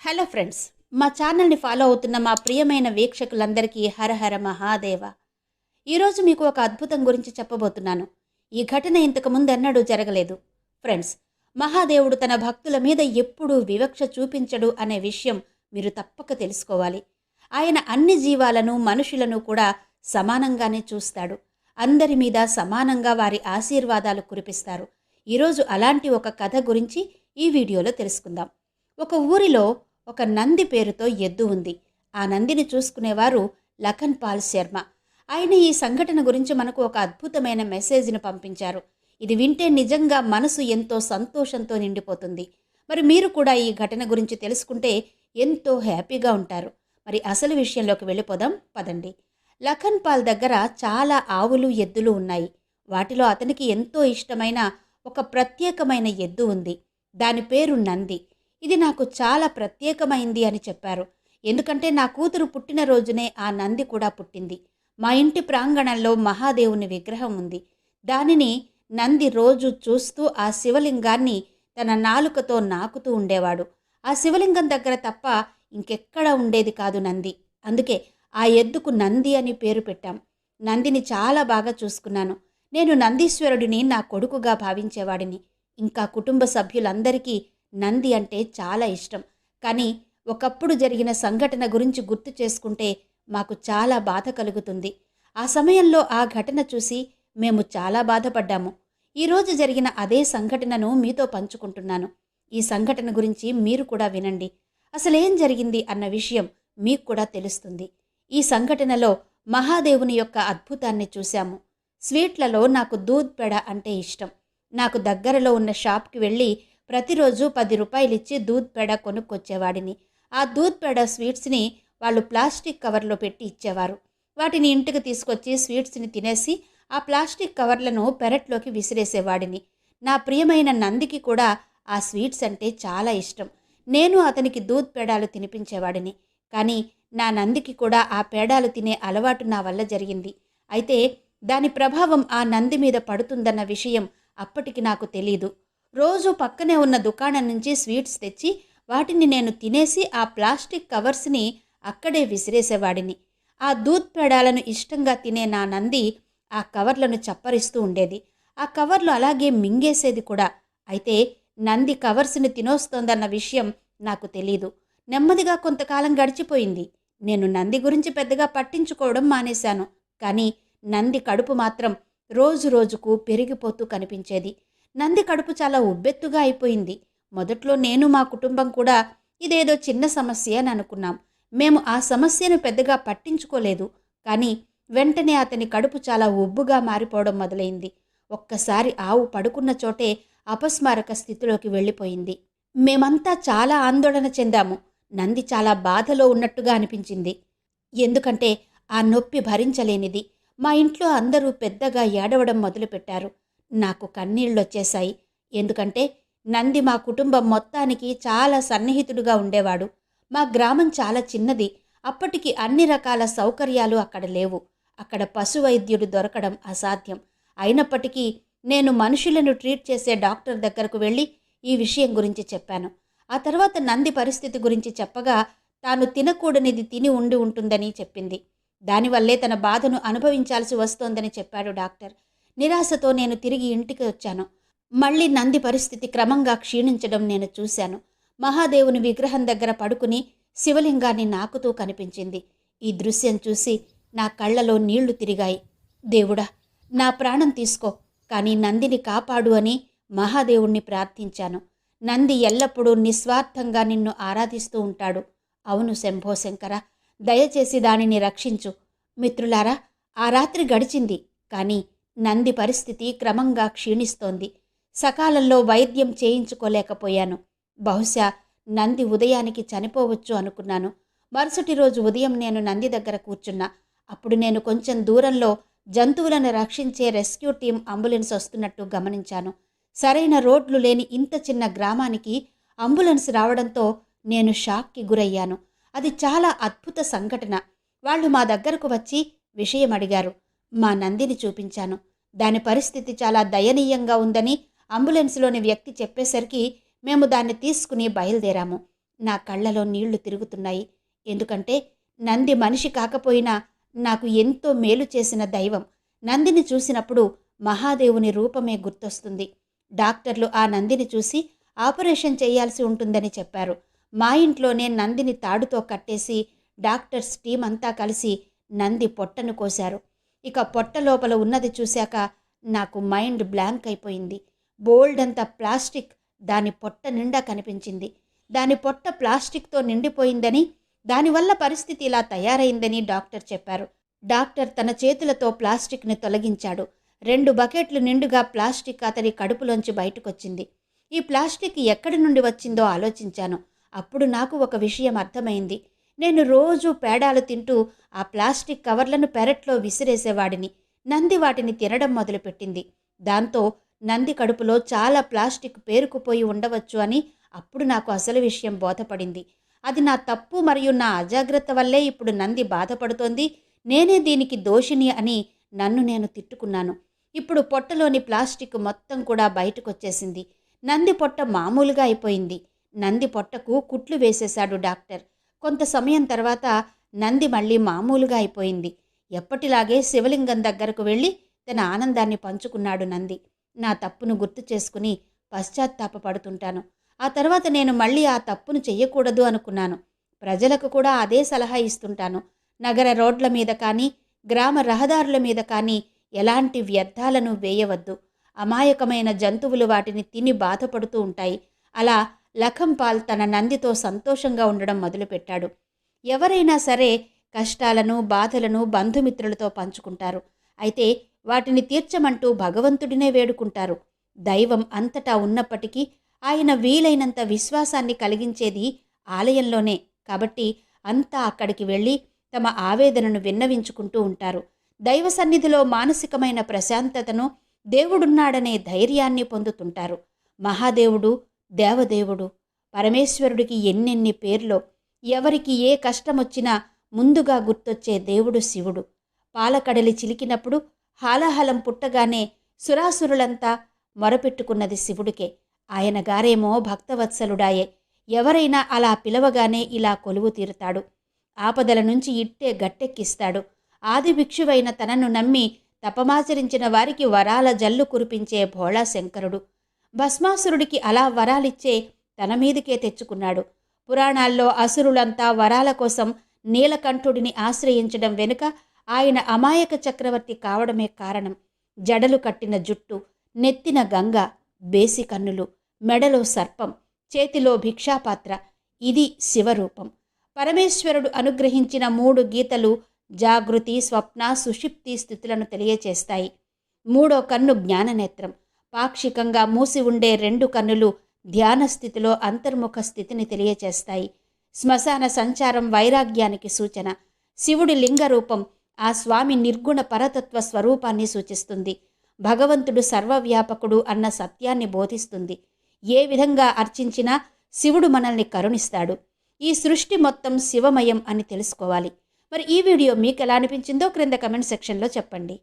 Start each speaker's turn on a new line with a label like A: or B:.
A: Hello friends మా ఛానల్ని follow అవుతున్న మా ప్రియమైన వీక్షకులందరికీ హరహర మహాదేవ. ఈరోజు మీకు ఒక అద్భుతం గురించి చెప్పబోతున్నాను. ఈ ఘటన ఇంతకు ముందెన్నడూ జరగలేదు. ఫ్రెండ్స్ మహాదేవుడు తన భక్తుల మీద ఎప్పుడూ వివక్ష చూపించడు అనే విషయం మీరు తప్పక తెలుసుకోవాలి. ఆయన అన్ని జీవాలను మనుషులను కూడా సమానంగానే చూస్తాడు. అందరి మీద సమానంగా వారి ఆశీర్వాదాలు కురిపిస్తారు. ఈరోజు అలాంటి ఒక కథ గురించి ఈ వీడియోలో తెలుసుకుందాం. ఒక ఊరిలో ఒక నంది పేరుతో ఎద్దు ఉంది. ఆ నందిని చూసుకునేవారు లఖన్ పాల్ శర్మ. ఆయన ఈ సంఘటన గురించి మనకు ఒక అద్భుతమైన మెసేజ్ను పంపించారు. ఇది వింటే నిజంగా మనసు ఎంతో సంతోషంతో నిండిపోతుంది. మరి మీరు కూడా ఈ ఘటన గురించి తెలుసుకుంటే ఎంతో హ్యాపీగా ఉంటారు. మరి అసలు విషయంలోకి వెళ్ళిపోదాం పదండి. లఖన్ పాల్ దగ్గర చాలా ఆవులు ఎద్దులు ఉన్నాయి. వాటిలో అతనికి ఎంతో ఇష్టమైన ఒక ప్రత్యేకమైన ఎద్దు ఉంది. దాని పేరు నంది. ఇది నాకు చాలా ప్రత్యేకమైంది అని చెప్పారు. ఎందుకంటే నా కూతురు పుట్టినరోజునే ఆ నంది కూడా పుట్టింది. మా ఇంటి ప్రాంగణంలో మహాదేవుని విగ్రహం ఉంది. దానిని నంది రోజు చూస్తూ ఆ శివలింగాన్ని తన నాలుకతో నాకుతూ ఉండేవాడు. ఆ శివలింగం దగ్గర తప్ప ఇంకెక్కడ ఉండేది కాదు నంది. అందుకే ఆ ఎద్దుకు నంది అని పేరు పెట్టాం. నందిని చాలా బాగా చూసుకున్నాను. నేను నందీశ్వరుడిని నా కొడుకుగా భావించేవాడిని. ఇంకా కుటుంబ సభ్యులందరికీ నంది అంటే చాలా ఇష్టం. కానీ ఒకప్పుడు జరిగిన సంఘటన గురించి గుర్తు చేసుకుంటే మాకు చాలా బాధ కలుగుతుంది. ఆ సమయంలో ఆ ఘటన చూసి మేము చాలా బాధపడ్డాము. ఈరోజు జరిగిన అదే సంఘటనను మీతో పంచుకుంటున్నాను. ఈ సంఘటన గురించి మీరు కూడా వినండి. అసలేం జరిగింది అన్న విషయం మీకు కూడా తెలుస్తుంది. ఈ సంఘటనలో మహాదేవుని యొక్క అద్భుతాన్ని చూశాము. స్వీట్లలో నాకు దూద్ పెడ అంటే ఇష్టం. నాకు దగ్గరలో ఉన్న షాప్కి వెళ్ళి ప్రతిరోజు పది రూపాయలిచ్చి దూద్ పేడ కొనుక్కొచ్చేవాడిని. ఆ దూద్ పేడ స్వీట్స్ని వాళ్ళు ప్లాస్టిక్ కవర్లో పెట్టి ఇచ్చేవారు. వాటిని ఇంటికి తీసుకొచ్చి స్వీట్స్ని తినేసి ఆ ప్లాస్టిక్ కవర్లను పెరట్లోకి విసిరేసేవాడిని. నా ప్రియమైన నందికి కూడా ఆ స్వీట్స్ అంటే చాలా ఇష్టం. నేను అతనికి దూద్ పేడాలు తినిపించేవాడిని. కానీ నా నందికి కూడా ఆ పేడాలు తినే అలవాటు నా వల్ల జరిగింది. అయితే దాని ప్రభావం ఆ నంది మీద పడుతుందన్న విషయం అప్పటికి నాకు తెలీదు. రోజు పక్కనే ఉన్న దుకాణం నుంచి స్వీట్స్ తెచ్చి వాటిని నేను తినేసి ఆ ప్లాస్టిక్ కవర్స్ని అక్కడే విసిరేసేవాడిని. ఆ దూద్ పేడాలను ఇష్టంగా తినే నా నంది ఆ కవర్లను చప్పరిస్తూ ఉండేది. ఆ కవర్లు అలాగే మింగేసేది కూడా. అయితే నంది కవర్స్ని తినోస్తోందన్న విషయం నాకు తెలీదు. నెమ్మదిగా కొంతకాలం గడిచిపోయింది. నేను నంది గురించి పెద్దగా పట్టించుకోవడం మానేశాను. కానీ నంది కడుపు మాత్రం రోజు రోజుకు పెరిగిపోతూ కనిపించేది. నంది కడుపు చాలా ఉబ్బెత్తుగా అయిపోయింది. మొదట్లో నేను మా కుటుంబం కూడా ఇదేదో చిన్న సమస్య అని అనుకున్నాం. మేము ఆ సమస్యను పెద్దగా పట్టించుకోలేదు. కానీ వెంటనే అతని కడుపు చాలా ఉబ్బుగా మారిపోవడం మొదలైంది. ఒక్కసారి ఆవు పడుకున్న చోటే అపస్మారక స్థితిలోకి వెళ్ళిపోయింది. మేమంతా చాలా ఆందోళన చెందాము. నంది చాలా బాధలో ఉన్నట్టుగా అనిపించింది. ఎందుకంటే ఆ నొప్పి భరించలేనిది. మా ఇంట్లో అందరూ పెద్దగా ఏడవడం మొదలుపెట్టారు. నాకు కన్నీళ్ళొచ్చేశాయి. ఎందుకంటే నంది మా కుటుంబం మొత్తానికి చాలా సన్నిహితుడుగా ఉండేవాడు. మా గ్రామం చాలా చిన్నది. అప్పటికి అన్ని రకాల సౌకర్యాలు అక్కడ లేవు. అక్కడ పశు వైద్యుడు దొరకడం అసాధ్యం. అయినప్పటికీ నేను మనుషులను ట్రీట్ చేసే డాక్టర్ దగ్గరకు వెళ్ళి ఈ విషయం గురించి చెప్పాను. ఆ తర్వాత నంది పరిస్థితి గురించి చెప్పగా తాను తినకూడనిది తిని ఉండి ఉంటుందని చెప్పింది. దానివల్లే తన బాధను అనుభవించాల్సి వస్తోందని చెప్పాడు డాక్టర్. నిరాశతో నేను తిరిగి ఇంటికి వచ్చాను. మళ్ళీ నంది పరిస్థితి క్రమంగా క్షీణించడం నేను చూశాను. మహాదేవుని విగ్రహం దగ్గర పడుకుని శివలింగాన్ని నాకుతూ కనిపించింది. ఈ దృశ్యం చూసి నా కళ్ళలో నీళ్ళు తిరిగాయి. దేవుడా నా ప్రాణం తీసుకో కానీ నందిని కాపాడు అని మహాదేవుణ్ణి ప్రార్థించాను. నంది ఎల్లప్పుడూ నిస్వార్థంగా నిన్ను ఆరాధిస్తూ ఉంటాడు. అవును శంభో శంకర దయచేసి దానిని రక్షించు. మిత్రులారా ఆ రాత్రి గడిచింది కానీ నంది పరిస్థితి క్రమంగా క్షీణిస్తోంది. సకాలంలో వైద్యం చేయించుకోలేకపోయాను. బహుశా నంది ఉదయానికి చనిపోవచ్చు అనుకున్నాను. మరుసటి రోజు ఉదయం నేను నంది దగ్గర కూర్చున్నా. అప్పుడు నేను కొంచెం దూరంలో జంతువులను రక్షించే రెస్క్యూ టీం అంబులెన్స్ వస్తున్నట్టు గమనించాను. సరైన రోడ్లు లేని ఇంత చిన్న గ్రామానికి అంబులెన్స్ రావడంతో నేను షాక్కి గురయ్యాను. అది చాలా అద్భుత సంఘటన. వాళ్ళు మా దగ్గరకు వచ్చి విషయం అడిగారు. మా నందిని చూపించాను. దాని పరిస్థితి చాలా దయనీయంగా ఉందని అంబులెన్స్లోని వ్యక్తి చెప్పేసరికి మేము దాన్ని తీసుకుని బయలుదేరాము. నా కళ్ళలో నీళ్ళు తిరుగుతున్నాయి. ఎందుకంటే నంది మనిషి కాకపోయినా నాకు ఎంతో మేలు చేసిన దైవం. నందిని చూసినప్పుడు మహాదేవుని రూపమే గుర్తొస్తుంది. డాక్టర్లు ఆ నందిని చూసి ఆపరేషన్ చేయాల్సి ఉంటుందని చెప్పారు. మా ఇంట్లోనే నందిని తాడుతో కట్టేసి డాక్టర్స్ టీం అంతా కలిసి నంది పొట్టను కోశారు. ఇక పొట్ట లోపల ఉన్నది చూశాక నాకు మైండ్ బ్లాంక్ అయిపోయింది. బోల్డ్ అంత ప్లాస్టిక్ దాని పొట్ట నిండా కనిపించింది. దాని పొట్ట ప్లాస్టిక్తో నిండిపోయిందని దానివల్ల పరిస్థితి ఇలా తయారైందని డాక్టర్ చెప్పారు. డాక్టర్ తన చేతులతో ప్లాస్టిక్ని తొలగించాడు. రెండు బకెట్లు నిండుగా ప్లాస్టిక్ అతని కడుపులోంచి బయటకొచ్చింది. ఈ ప్లాస్టిక్ ఎక్కడి నుండి వచ్చిందో ఆలోచించాను. అప్పుడు నాకు ఒక విషయం అర్థమైంది. నేను రోజు పేడాలు తింటూ ఆ ప్లాస్టిక్ కవర్లను పెరట్లో విసిరేసేవాడిని. నంది వాటిని తినడం మొదలుపెట్టింది. దాంతో నంది కడుపులో చాలా ప్లాస్టిక్ పేరుకుపోయి ఉండవచ్చు అని అప్పుడు నాకు అసలు విషయం బోధపడింది. అది నా తప్పు మరియు నా అజాగ్రత్త వల్లే ఇప్పుడు నంది బాధపడుతోంది. నేనే దీనికి దోషిని అని నన్ను నేను తిట్టుకున్నాను. ఇప్పుడు పొట్టలోని ప్లాస్టిక్ మొత్తం కూడా బయటకొచ్చేసింది. నంది పొట్ట మామూలుగా అయిపోయింది. నంది పొట్టకు కుట్లు వేసేశాడు డాక్టర్. కొంత సమయం తర్వాత నంది మళ్ళీ మామూలుగా అయిపోయింది. ఎప్పటిలాగే శివలింగం దగ్గరకు వెళ్ళి తన ఆనందాన్ని పంచుకున్నాడు నంది. నా తప్పును గుర్తు చేసుకుని పశ్చాత్తాపడుతుంటాను ఆ తర్వాత నేను మళ్ళీ ఆ తప్పును చెయ్యకూడదు అనుకున్నాను. ప్రజలకు కూడా అదే సలహా ఇస్తుంటాను. నగర రోడ్ల మీద కానీ గ్రామ రహదారుల మీద కానీ ఎలాంటి వ్యర్థాలను వేయవద్దు. అమాయకమైన జంతువులు వాటిని తిని బాధపడుతూ ఉంటాయి. అలా లఖంపాల్ తన నందితో సంతోషంగా ఉండడం మొదలుపెట్టాడు. ఎవరైనా సరే కష్టాలను బాధలను బంధుమిత్రులతో పంచుకుంటారు. అయితే వాటిని తీర్చమంటూ భగవంతుడినే వేడుకుంటారు. దైవం అంతటా ఉన్నప్పటికీ ఆయన వీలైనంత విశ్వాసాన్ని కలిగించేది ఆలయంలోనే. కాబట్టి అంతా అక్కడికి వెళ్ళి తమ ఆవేదనను విన్నవించుకుంటూ ఉంటారు. దైవ సన్నిధిలో మానసికమైన ప్రశాంతతను దేవుడున్నాడనే ధైర్యాన్ని పొందుతుంటారు. మహాదేవుడు దేవదేవుడు. పరమేశ్వరుడికి ఎన్నెన్ని పేర్లో ఎవరికి ఏ కష్టమొచ్చినా ముందుగా గుర్తొచ్చే దేవుడు శివుడు. పాలకడలి చిలికినప్పుడు హాలాహలం పుట్టగానే సురాసురులంతా మొరపెట్టుకున్నది శివుడికే. ఆయన గారేమో భక్తవత్సలుడాయే. ఎవరైనా అలా పిలవగానే ఇలా కొలువు తీరుతాడు. ఆపదల నుంచి ఇట్టే గట్టెక్కిస్తాడు. ఆది భిక్షువైన తనను నమ్మి తపమాచరించిన వారికి వరాల జల్లు కురిపించే భోళా శంకరుడు భస్మాసురుడికి అలా వరాలిచ్చే తన మీదికే తెచ్చుకున్నాడు. పురాణాల్లో అసురులంతా వరాల కోసం నీలకంఠుడిని ఆశ్రయించడం వెనుక ఆయన అమాయక చక్రవర్తి కావడమే కారణం. జడలు కట్టిన జుట్టు నెత్తిన గంగ బేసి కన్నులు మెడలో సర్పం చేతిలో భిక్షాపాత్ర ఇది శివరూపం. పరమేశ్వరుడు అనుగ్రహించిన మూడు గీతలు జాగృతి స్వప్న సుషిప్తి స్థితులను తెలియచేస్తాయి. మూడో కన్ను జ్ఞాననేత్రం పాక్షికంగా మూసి ఉండే రెండు కన్నులు ధ్యాన స్థితిలో అంతర్ముఖ స్థితిని తెలియచేస్తాయి. శ్మశాన సంచారం వైరాగ్యానికి సూచన. శివుడి లింగ రూపం ఆ స్వామి నిర్గుణ పరతత్వ స్వరూపాన్ని సూచిస్తుంది. భగవంతుడు సర్వవ్యాపకుడు అన్న సత్యాన్ని బోధిస్తుంది. ఏ విధంగా అర్చించినా శివుడు మనల్ని కరుణిస్తాడు. ఈ సృష్టి మొత్తం శివమయం అని తెలుసుకోవాలి. మరి ఈ వీడియో మీకు ఎలా అనిపించిందో క్రింద కమెంట్ సెక్షన్లో చెప్పండి.